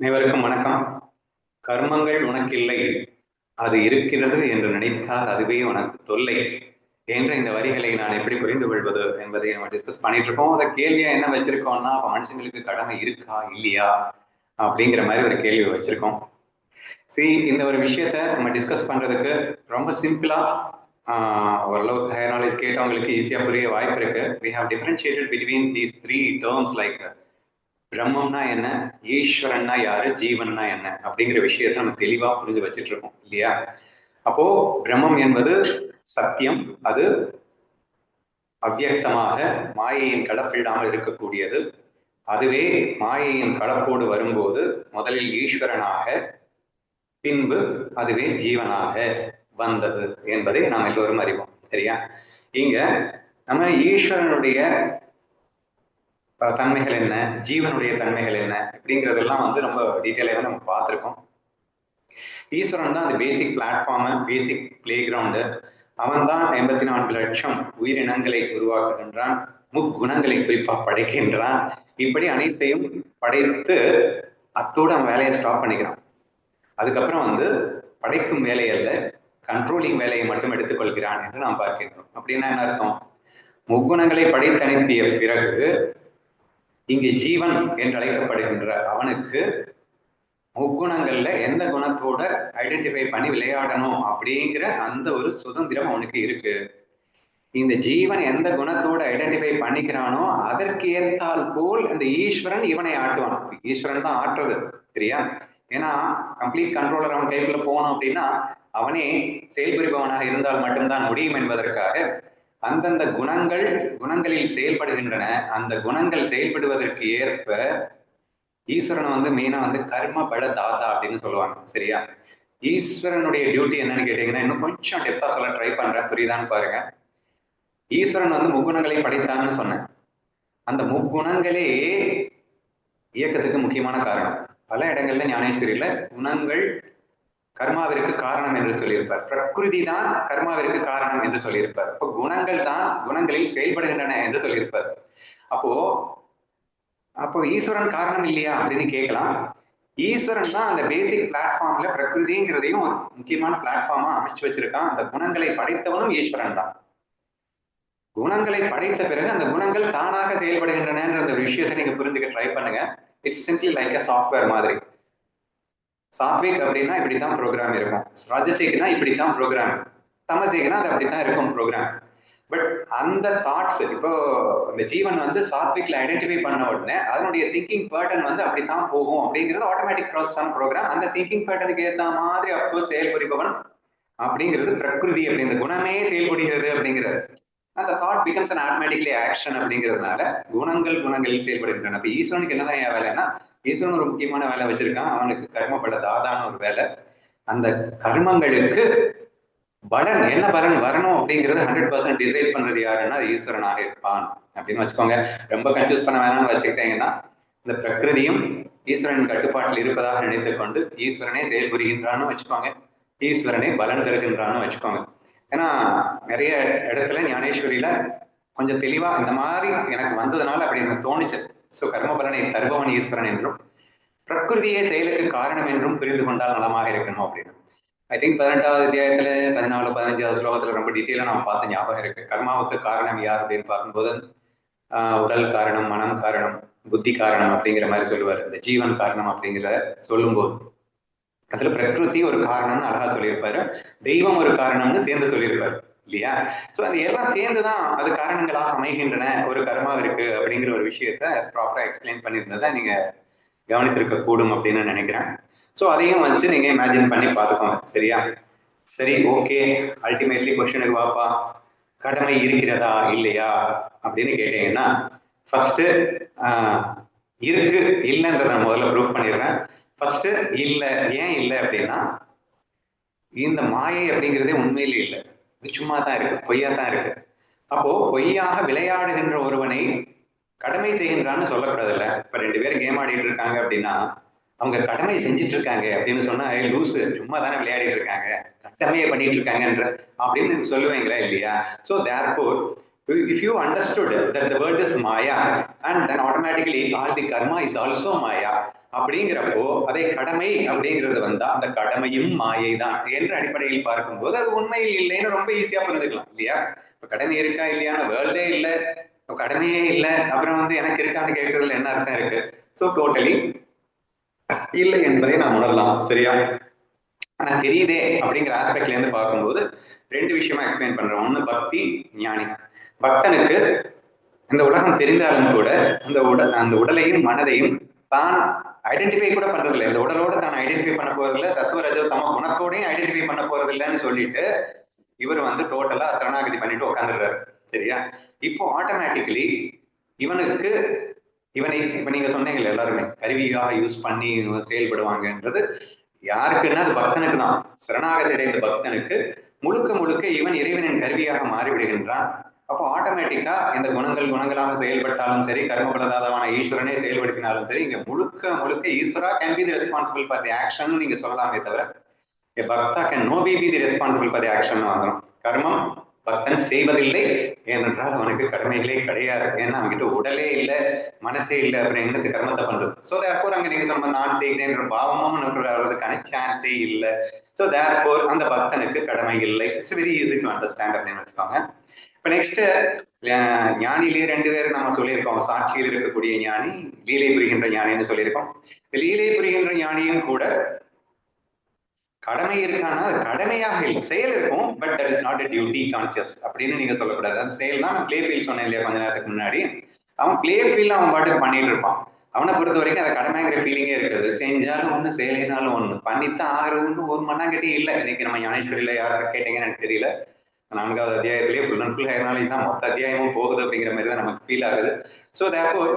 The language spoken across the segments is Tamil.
அனைவருக்கும் வணக்கம். கர்மங்கள் உனக்கில்லை. அது இருக்கிறது என்று நினைத்தால் அதுவே உனக்கு தொல்லை என்ற இந்த வரிகளை நான் எப்படி புரிந்து கொள்வது என்பதை நம்ம டிஸ்கஸ் பண்ணிட்டு இருக்கோம். அந்த கேள்வியா என்ன வச்சிருக்கோம்னா அப்ப மனுஷங்களுக்கு கடமை இருக்கா இல்லையா? அப்படிங்கிற மாதிரி ஒரு கேள்வி வச்சிருக்கோம். சரி இந்த ஒரு விஷயத்த நம்ம டிஸ்கஸ் பண்றதுக்கு ரொம்ப சிம்பிளா ஓரளவுக்கு ஹையர் நாலேஜ் கேட்டவங்களுக்கு ஈஸியா புரிய வாய்ப்பு இருக்கு. We have differentiated between these three terms like பிரம்மம்னா என்ன? ஈஸ்வரன்னா யாரு? ஜீவன்னா என்ன? அப்படிங்கிற விஷயத்த நம்ம தெளிவா புரிஞ்சு வச்சுட்டு இருக்கோம் இல்லையா? அப்போ பிரம்மம் என்பது சத்தியம். அது அவ்வியக்தமாக மாயையின் கலப்பில்லாமல் இருக்கக்கூடியது. அதுவே மாயையின் கலப்போடு வரும்போது முதலில் ஈஸ்வரனாக பின்பு அதுவே ஜீவனாக வந்தது என்பதை நாம் எல்லோரும் அறிவோம் சரியா? இங்க நம்ம ஈஸ்வரனுடைய தன்மைகள் என்ன? ஜீவனுடைய தன்மைகள் என்ன? அப்படிங்கிறதெல்லாம் வந்து ரொம்ப டீட்டெயிலாக நம்ம பார்த்துருக்கோம். ஈஸ்வரன் தான் அந்த basic platform basic playground அவன் தான் எண்பத்தி நான்கு லட்சம் உயிரினங்களை உருவாக்குகின்றான் முக்குணங்களை குறிப்பா படைக்கின்றான். இப்படி அனைத்தையும் படைத்து அத்தோடு அவன் வேலையை ஸ்டாப் பண்ணிக்கிறான். அதுக்கப்புறம் வந்து படைக்கும் வேலையல்ல கண்ட்ரோலிங் வேலையை மட்டும் எடுத்துக்கொள்கிறான் என்று நாம் பார்க்கின்றோம். அப்படின்னா என்ன அர்த்தம்? முக்குணங்களை படைத்து அனுப்பிய பிறகு இங்கு ஜீவன் என்று அழைக்கப்படுகின்ற அவனுக்கு முக்குணங்கள்ல எந்த குணத்தோட ஐடென்டிஃபை பண்ணி விளையாடணும் அப்படிங்கிற அந்த ஒரு சுதந்திரம் அவனுக்கு இருக்கு. இந்த ஜீவன் எந்த குணத்தோட ஐடென்டிஃபை பண்ணிக்கிறானோ அதற்கு ஏற்றால் போல் அந்த ஈஸ்வரன் இவனை ஆட்டுவான். ஈஸ்வரன் தான் ஆட்டுறது சரியா? ஏன்னா கம்ப்ளீட் கண்ட்ரோலர் அவன் கைக்குள்ள போனோம் அப்படின்னா அவனே செயல்புரிபவனாக இருந்தால் மட்டும்தான் முடியும் என்பதற்காக அந்தந்த குணங்கள் குணங்களில் செயல்படுகின்றன. அந்த குணங்கள் செயல்படுவதற்கு ஏற்ப ஈஸ்வரன் வந்து மெயினா வந்து கர்ம பல தாத்தா அப்படின்னு சொல்லுவாங்க. சரியா? ஈஸ்வரனுடைய டியூட்டி என்னன்னு கேட்டீங்கன்னா இன்னும் கொஞ்சம் டெப்தா சொல்ல ட்ரை பண்றேன். புரியுதான்னு பாருங்க. ஈஸ்வரன் வந்து முக்குணங்களை படைத்தான்னு சொன்னேன். அந்த முக்குணங்களே இயக்கத்துக்கு முக்கியமான காரணம். பல இடங்கள்ல ஞானேஸ்வரியில குணங்கள் கர்மாவிற்கு காரணம் என்று சொல்லியிருப்பார். பிரகிருதி தான் கர்மாவிற்கு காரணம் என்று சொல்லியிருப்பார். இப்போ குணங்கள் தான் குணங்களில் செயல்படுகின்றன என்று சொல்லியிருப்பார். அப்போ அப்போ ஈஸ்வரன் காரணம் இல்லையா அப்படின்னு கேட்கலாம். ஈஸ்வரன் தான் அந்த பேசிக் பிளாட்ஃபார்ம்ல பிரகிருதிங்கிறதையும் ஒரு முக்கியமான பிளாட்ஃபார்மா அமைச்சு வச்சிருக்கான். அந்த குணங்களை படைத்தவனும் ஈஸ்வரன் தான். குணங்களை படைத்த பிறகு அந்த குணங்கள் தானாக செயல்படுகின்றன அந்த விஷயத்தை நீங்க புரிஞ்சுக்க ட்ரை பண்ணுங்க. It's simply like a software மாதிரி. சாத்விக் அப்படின்னா இப்படித்தான் ப்ரோக்ராம் இருக்கும். ராஜசிக்னா இப்படித்தான் ப்ரோக்ராம் தமசிக்னா அது அப்படித்தான் இருக்கும் ப்ரோக்ராம் பட் அந்த தாட்ஸ் இப்போ இந்த ஜீவன் வந்து சாத்விக்ல ஐடென்டிஃபை பண்ண உடனே அதனுடைய திங்கிங் பேட்டர்ன் வந்து அப்படித்தான் போகும் அப்படிங்கிறது ஆட்டோமேட்டிக் ப்ராசஸ் ப்ரோக்ராம் அந்த திங்கிங் பேட்டர்னுக்கு ஏற்ற மாதிரி அப்கோர்ஸ் செயல்புரிபவன் அப்படிங்கிறது பிரகிருதி அப்படி இந்த குணமே செயல்படுகிறது அப்படிங்கிறது. அந்த thought becomes an automatically action அப்படிங்கிறதுனால குணங்கள் குணங்களில் செயல்படுகின்றன. அப்ப ஈஸ்வரனுக்கு என்னதான் என் வேலைன்னா ஈஸ்வரன் ஒரு முக்கியமான வேலை வச்சிருக்கான் அவனுக்கு கர்மப்பட தாதான ஒரு வேலை. அந்த கர்மங்களுக்கு பலன் என்ன பலன் வரணும் அப்படிங்கறது ஹண்ட்ரட் பர்சன்ட் டிசைட் பண்றது யாருன்னா அது ஈஸ்வரனாக இருப்பான். அப்படின்னு வச்சுக்கோங்க. ரொம்ப கன்ஃபியூஸ் பண்ண வேணாம்னு வச்சுக்கிட்டீங்கன்னா இந்த பிரகிருதியும் ஈஸ்வரன் கட்டுப்பாட்டில் இருப்பதாக நினைத்துக் கொண்டு ஈஸ்வரனே செயல்புரிகின்றான்னு வச்சுக்கோங்க. ஈஸ்வரனே பலன் தருகின்றான்னு வச்சுக்கோங்க. ஏன்னா நிறைய இடத்துல ஞானேஸ்வரியில கொஞ்சம் தெளிவா இந்த மாதிரி எனக்கு வந்ததுனால அப்படி எனக்கு தோணுச்சு. ஸோ கர்மபலனை தருபவன் ஈஸ்வரன் என்றும் பிரகிருதியே செயலுக்கு காரணம் என்றும் புரிந்து கொண்டால் நலமாக இருக்கணும் அப்படின்னு. ஐ திங்க் பதினெட்டாவது அத்தியாயத்துல பதினாலு பதினஞ்சாவது ஸ்லோகத்துல ரொம்ப டீட்டெயிலாக நான் பார்த்த ஞாபகம் இருக்கு. கர்மாவுக்கு காரணம் யார் அப்படின்னு பார்க்கும்போது ஆஹ் உடல் காரணம் மனம் காரணம் புத்தி காரணம் அப்படிங்கிற மாதிரி சொல்லுவார். இந்த ஜீவன் காரணம் அப்படிங்கிற சொல்லும்போது அதுல பிரகிருதி ஒரு காரணம்னு அழகா சொல்லியிருப்பாரு. தெய்வம் ஒரு காரணம்னு சேர்ந்து சொல்லியிருப்பாரு. இல்லையா? சோ அது எல்லாம் சேர்ந்துதான் அது காரணங்களாக அமைகின்றன. ஒரு கர்மாவிற்கு அப்படிங்கிற ஒரு விஷயத்த ப்ராப்பரா எக்ஸ்பிளைன் பண்ணியிருந்ததை நீங்க கவனித்திருக்க கூடும் அப்படின்னு நினைக்கிறேன். ஸோ அதையும் வச்சு நீங்க இமேஜின் பண்ணி பார்த்துக்கோங்க. சரியா? சரி ஓகே அல்டிமேட்லி கொஸ்டினுக்கு வாப்பா. கடமை இருக்கிறதா இல்லையா? அப்படின்னு கேட்டீங்கன்னா ஃபர்ஸ்ட் இருக்கு இல்லைன்றத நான் முதல்ல ப்ரூவ் பண்ணிடுறேன். ஃபர்ஸ்ட் இல்லை ஏன் இல்லை அப்படின்னா இந்த மாயை அப்படிங்கிறதே உண்மையிலே இல்லை. இது சும்மா தான் இருக்கு பொய்யா தான் இருக்கு. அப்போ பொய்யாக விளையாடுகின்ற ஒருவனை கடமை செய்கின்றான்னு சொல்லக்கூடாதுல்ல. இப்ப ரெண்டு பேரும் கேம் ஆடிட்டு இருக்காங்க அப்படின்னா அவங்க கடமை செஞ்சுட்டு இருக்காங்க அப்படின்னு சொன்னா லூசு சும்மா தானே விளையாடிட்டு இருக்காங்க. கடமையை பண்ணிட்டு இருக்காங்கன்ற அப்படின்னு சொல்லுவீங்களா இல்லையா? So therefore if you understood that the word is maya and then automatically all the karma is also maya அப்படிங்கிறப்போ அதை கடமை அப்படிங்கிறது வந்தா அந்த கடமையும் மாயை தான் என்ற அடிப்படையில் பார்க்கும்போது அது உண்மையில் இல்லைன்னு ரொம்ப ஈஸியா புரிஞ்சுக்கலாம் இல்லையா? இப்ப கடமை இருக்கா இல்லையான வேர்ல்டே இல்லை. இப்ப கடமையே இல்லை. அப்புறம் வந்து எனக்கு இருக்கான்னு கேட்கறதுல என்ன அர்த்தம் இருக்கு? ஸோ டோட்டலி இல்லை என்பதை நாம் உணரலாம் சரியா? ஆனா தெரியுதே அப்படிங்கிற ஆஸ்பெக்ட்ல இருந்து பார்க்கும்போது ரெண்டு விஷயமா எக்ஸ்பிளைன் பண்றோம் ஒண்ணு பக்தி ஞானி. பக்தனுக்கு இந்த உலகம் தெரிந்தாலும் கூட அந்த உடல் அந்த உடலையும் மனதையும் தான் ஐடென்டிஃபை கூட பண்றதில்ல. இந்த உடலோட தான் ஐடென்டிஃபை பண்ண போறதில்ல. சத்துவ ரஜோ தம குணத்தோடையும் ஐடென்டிஃபை பண்ண போறதில்லைன்னு சொல்லிட்டு இவர் வந்து டோட்டலா சரணாகதி பண்ணிட்டு உட்காந்துடுறாரு சரியா? இப்போ ஆட்டோமேட்டிக்கலி இவனுக்கு இவனை இப்ப நீங்க சொன்னீங்கல்ல எல்லாருமே கருவியாக யூஸ் பண்ணி செயல்படுவாங்கன்றது யாருக்குன்னா அது பக்தனுக்கு தான். சரணாகதி அடைந்த பக்தனுக்கு முழுக்க முழுக்க இவன் இறைவனின் கருவியாக மாறிவிடுகின்றான். அப்போ ஆட்டோமேட்டிக்கா இந்த குணங்கள் குணங்களாக செயல்பட்டாலும் சரி கர்மபலதாதவான ஈஸ்வரனே செயல்படுத்தினாலும் சரி இங்க முழுக்க முழுக்க Ishwara can be the responsible for the action நீங்க சொல்லலாமே தவிர பக்தா can no be be the responsible for the action வந்துடும் கர்மம் பக்தன் செய்வதில்லை. ஏனென்றால் அவனுக்கு கடமைகளே கிடையாது. ஏன்னா அவன்கிட்ட உடலே இல்லை மனசே இல்லை அப்புறம் என்னத்து கர்மத்தை பண்றது. ஸோ தேர்ஃபோர் அங்க நீங்க சொன்ன நான் செய்கிறேன் பாவமும் நமக்கு வர்றதுக்கான சான்ஸே இல்லை. ஸோ தேர்ஃபோர் அந்த பக்தனுக்கு கடமை இல்லை. It's very easy to understand அப்படின்னு வச்சுக்கோங்க. இப்போ நெக்ஸ்ட் ஞானிலேயே ரெண்டு பேர் நம்ம சொல்லியிருக்கோம். சாட்சியில் இருக்கக்கூடிய ஞானி லீலை புரிகின்ற ஞானின்னு சொல்லியிருக்கோம். லீலை புரிகின்ற ஞானியும் கூட கடமை இருக்கானா அது கடமையாக இல்லை. செயல் இருக்கும் but that is not a duty conscious அப்படின்னு நீங்க சொல்லக்கூடாது. அந்த செயல் தான். பிளே ஃபீல் சொன்னேன் இல்லையா கொஞ்ச நேரத்துக்கு முன்னாடி. அவன் பிளே ஃபீல் அவன் பாட்டுக்கு பண்ணிட்டு இருப்பான். அவனை பொறுத்த வரைக்கும் அதை கடமைங்கிற ஃபீலிங்கே இருக்குது. செஞ்சாலும் ஒண்ணு செயலினாலும் ஒண்ணு. பண்ணித்தான் ஆகிறதுன்னு ஒரு மண்ணாங்கட்டி இல்லை. இன்னைக்கு நம்ம ஞானேஸ்வரியில் யாராவது கேட்டீங்கன்னு எனக்கு தெரியல. நான்காவது அத்தியாயத்திலேயே ஃபுல் அண்ட் ஃபுல் ஹேர்னாலேஜ் தான் மொத்த அத்தியாயமும் போகுது அப்படிங்கிற மாதிரி தான் நமக்கு ஃபீல் ஆகுது. ஸோ தேப்போர்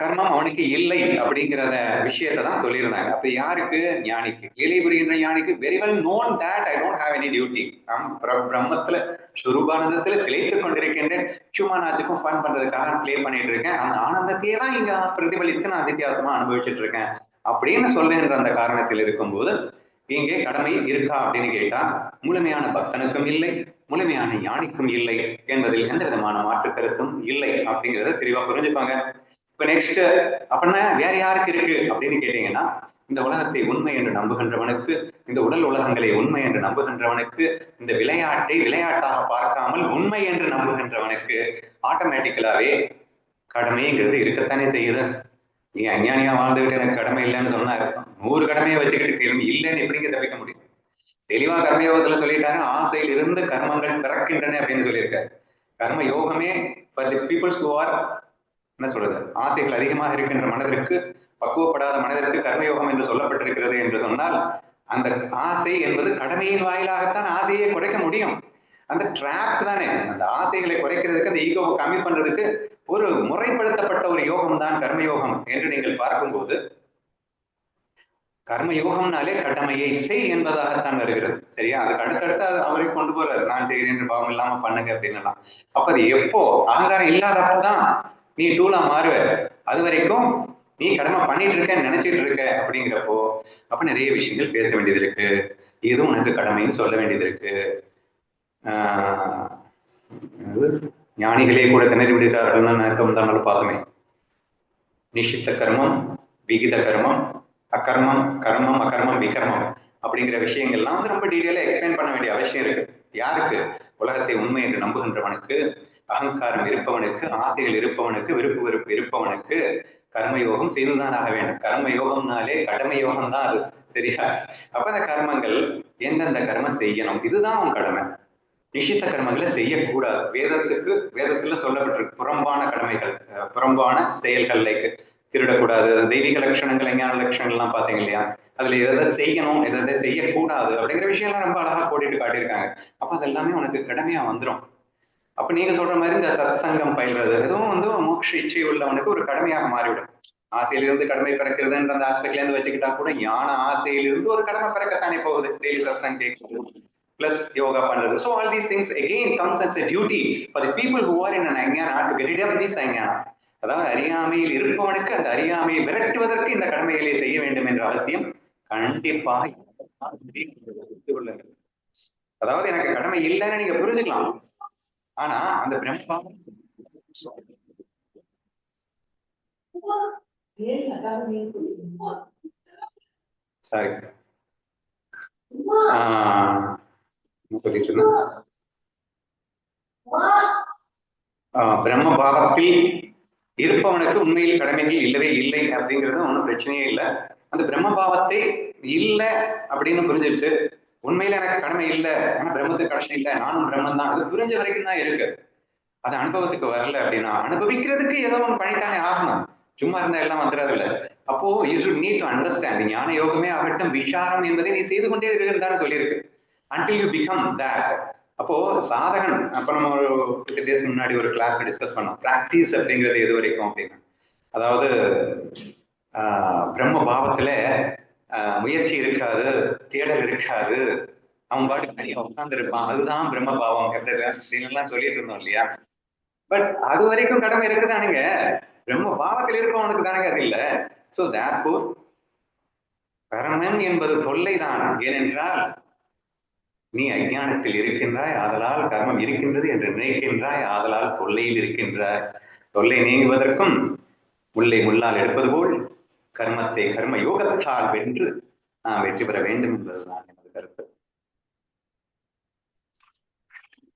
கர்மம் அவனுக்கு இல்லை அப்படிங்கிறத விஷயத்தை தான் சொல்லியிருந்தாங்க. அப்ப யாருக்கு? ஞானிக்கு. லீலை புரிகின்ற ஞானிக்கு very well known that I don't have any duty நான் பிரம்மத்துல சுரூபானந்தத்துல திளைத்து கொண்டிருக்கின்றேன். சும்மா நாச்சுக்கும் ஃபன் பண்றதுக்காக ப்ளே பண்ணிட்டு இருக்கேன். அந்த ஆனந்தத்தையே தான் இங்க பிரதிபலித்து நான் வித்தியாசமா அனுபவிச்சுட்டு இருக்கேன். அப்படின்னு சொல்றேன்ற அந்த காரணத்தில் இருக்கும்போது இங்கே கடமை இருக்கா அப்படின்னு கேட்டா முழுமையான பக்தனுக்கும் இல்லை முழுமையான யானைக்கும் இல்லை என்பதில் எந்த விதமான மாற்று கருத்தும் இல்லை அப்படிங்கிறத தெளிவா புரிஞ்சுப்பாங்க. இப்ப நெக்ஸ்ட் அப்படின்னா வேற யாருக்கு இருக்கு? அப்படின்னு கேட்டீங்கன்னா இந்த உலகத்தை உண்மை என்று நம்புகின்றவனுக்கு இந்த உடல் உலகங்களை உண்மை என்று நம்புகின்றவனுக்கு இந்த விளையாட்டை விளையாட்டாக பார்க்காமல் உண்மை என்று நம்புகின்றவனுக்கு ஆட்டோமேட்டிக்கலாவே கடமைங்கிறது இருக்கத்தானே செய்யுது. நீ அஞ்ஞானியா வாழ்ந்துகிட்டு எனக்கு கடமை இல்லைன்னு சொன்னா இருக்கும் நூறு கடமையை வச்சுக்கிட்டு கேள்வி இல்லைன்னு எப்படிங்க தப்பிக்க முடியும்? தெளிவா கர்மயோகத்துல சொல்லிட்டாரு ஆசையில் இருந்து கர்மங்கள் பிறக்கின்றன அப்படின்னு சொல்லியிருக்காரு. கர்ம யோகமே for the peoples who are என்ன சொல்றது? ஆசைகள் அதிகமாக இருக்கின்ற மனதிற்கு பக்குவப்படாத மனதிற்கு கர்மயோகம் என்று சொல்லப்பட்டிருக்கிறது என்று சொன்னால் அந்த ஆசை என்பது கடமையின் வாயிலாகத்தான் ஆசையை குறைக்க முடியும். அந்த ட்ராப் தானே. அந்த ஆசைகளை குறைக்கிறதுக்கு அந்த ஈகோவை கம்மி பண்றதுக்கு ஒரு முறைப்படுத்தப்பட்ட ஒரு யோகம் தான் கர்மயோகம் என்று நீங்கள் பார்க்கும்போது கர்மயோகம்னாலே கடமையை செய் என்பதாகத்தான் வருகிறது. சரியா? அதுக்கு அடுத்தடுத்து அது அவரை கொண்டு போறாரு. நான் செய்கிறேன் என்று பாவம் இல்லாம பண்ணுங்க அப்படின்னு எல்லாம். அப்ப அது எப்போ? அகங்காரம் இல்லாதப்பதான் நீ டூலா மாறுவ அது வரைக்கும் நீ கடமை பண்ணிட்டு இருக்க நினைச்சிட்டு இருக்க அப்படிங்கிறப்போ அப்ப நிறைய விஷயங்கள் பேச வேண்டியது இருக்கு. எதுவும் உனக்கு கடமைன்னு சொல்ல வேண்டியது இருக்கு. ஆஹ் ஞானிகளே கூட திணறி விடுகிறார்கள் அர்த்தம் தான் பார்த்தோமே நிஷித்த கர்மம் விகித கர்மம் அக்கர்மம் கர்மம் அகர்மம் விகர்மம் அப்படிங்கிற விஷயங்கள்லாம் வந்து ரொம்ப டீட்டெயிலாக எக்ஸ்பிளைன் பண்ண வேண்டிய அவசியம் இருக்கு. யாருக்கு? உலகத்தை உண்மை என்று நம்புகின்றவனுக்கு அகங்காரம் இருப்பவனுக்கு ஆசைகள் இருப்பவனுக்கு விருப்பு வெறுப்பு இருப்பவனுக்கு கர்மயோகம் செய்துதான் ஆக வேண்டும். கர்ம யோகம்னாலே கடமை யோகம் தான் அது. சரியா? அப்ப அந்த கர்மங்கள் எந்தெந்த கர்மம் செய்யணும்? இதுதான் உன் கடமை. நிஷித்த கர்மங்களை செய்யக்கூடாது. வேதத்துக்கு வேதத்துல சொல்லப்பட்டிருக்கு புறம்பான கடமைகள் புறம்பான செயல்கள் லைக் திருடக்கூடாது. தெய்வீக லட்சணங்கள் ஞான லட்சணங்கள் எல்லாம் பாத்தீங்க இல்லையா? அதுல எதை செய்யணும் எதை செய்யக்கூடாது அப்படிங்கிற விஷயம் எல்லாம் ரொம்ப அழகா கோடிட்டு காட்டியிருக்காங்க. அப்ப அது எல்லாமே உனக்கு கடமையா வந்துடும் அப்ப நீங்க சொல்ற மாதிரி இந்த சத் சங்கம் பயில்றது எதுவும் வந்து மோட்ச இச்சை உள்ளவனுக்கு ஒரு கடமையாக மாறிவிடும். ஆசையிலிருந்து கடமை பிறக்கிறதுன்ற அந்த ஆஸ்பெக்ட்ல இருந்து வச்சுக்கிட்டா கூட ஞான ஆசையிலிருந்து ஒரு கடமை பிறக்கத்தானே போகுது. டெய்லி சத் சங் கேட்கிறது பிளஸ் யோகா பண்றது. So all these things again comes as a duty for the people who are in an அஞ்ஞானா to get it of these அஞ்ஞானா. அதாவது அறியாமையில் இருப்பவனுக்கு அந்த அறியாமையை விரட்டுவதற்கு இந்த கடமைகளை செய்ய வேண்டும் என்ற அவசியம் கண்டிப்பாக அதாவது எனக்கு கடமை இல்லைன்னு நீங்க புரிஞ்சுக்கலாம். ஆனா அந்த பிரம்மா சாரி சொல்லிட்டு இருந்தேன்? ஆஹ் பிரம்ம பாவத்தில் இருப்பவனுக்கு உண்மையில் கடமைகள் இல்லவே இல்லை அப்படிங்கிறது ஒன்றும் பிரச்சனையே இல்லை. அந்த பிரம்ம பாவத்தை இல்லை அப்படின்னு புரிஞ்சிருச்சு. உண்மையில எனக்கு கடமை இல்லை ஆனா பிரம்மத்துக்கு கடமை இல்லை நானும் பிரம்மன் தான் அது புரிஞ்ச வரைக்கும் தான் இருக்கு. அது அனுபவத்துக்கு வரல அப்படின்னா அனுபவிக்கிறதுக்கு ஏதோ ஒன்று பண்ணித்தானே ஆகணும். சும்மா இருந்தா எல்லாம் வந்துடாது இல்ல. அப்போ you should need to understand ஞான யோகமே ஆகட்டும். விசாரம் என்பதை நீ செய்து கொண்டே இருக்கிறது சொல்லியிருக்கு. அன்டில் யூ பிகம் தட் அப்போ சாதகன் அப்ப நம்ம ஒரு ஃபிஃப்டி டேஸ் முன்னாடி ஒரு கிளாஸ் டிஸ்கஸ் பண்ணோம். பிராக்டிஸ் அப்படிங்கிறது எது வரைக்கும் அப்படின்னு அதாவது ஆஹ் பிரம்ம பாவத்துல ஆஹ் முயற்சி இருக்காது தேடல் இருக்காது. அவன் பாட்டுக்கு தனியா உட்கார்ந்து இருப்பான் அதுதான் பிரம்ம பாவம் எல்லாம் சொல்லிட்டு இருந்தோம் இல்லையா? பட் அது வரைக்கும் கடமை இருக்குதானுங்க. பிரம்ம பாவத்தில் இருப்பவனுக்கு தானுங்க அது இல்லை. சோ தேர்ஃபோர் பரமன் என்பது தொல்லைதான். ஏனென்றால் நீ அஜானத்தில் இருக்கின்றாய் ஆதலால் கர்மம் இருக்கின்றது என்று நினைக்கின்றாய் ஆதலால் தொல்லையில் இருக்கின்றாய். தொல்லை நீங்குவதற்கும் முல்லை முள்ளால் எடுப்பது போல் கர்மத்தை கர்ம யோகத்தால் வென்று நாம் வெற்றி பெற வேண்டும் என்பதுதான் எனது கருத்து.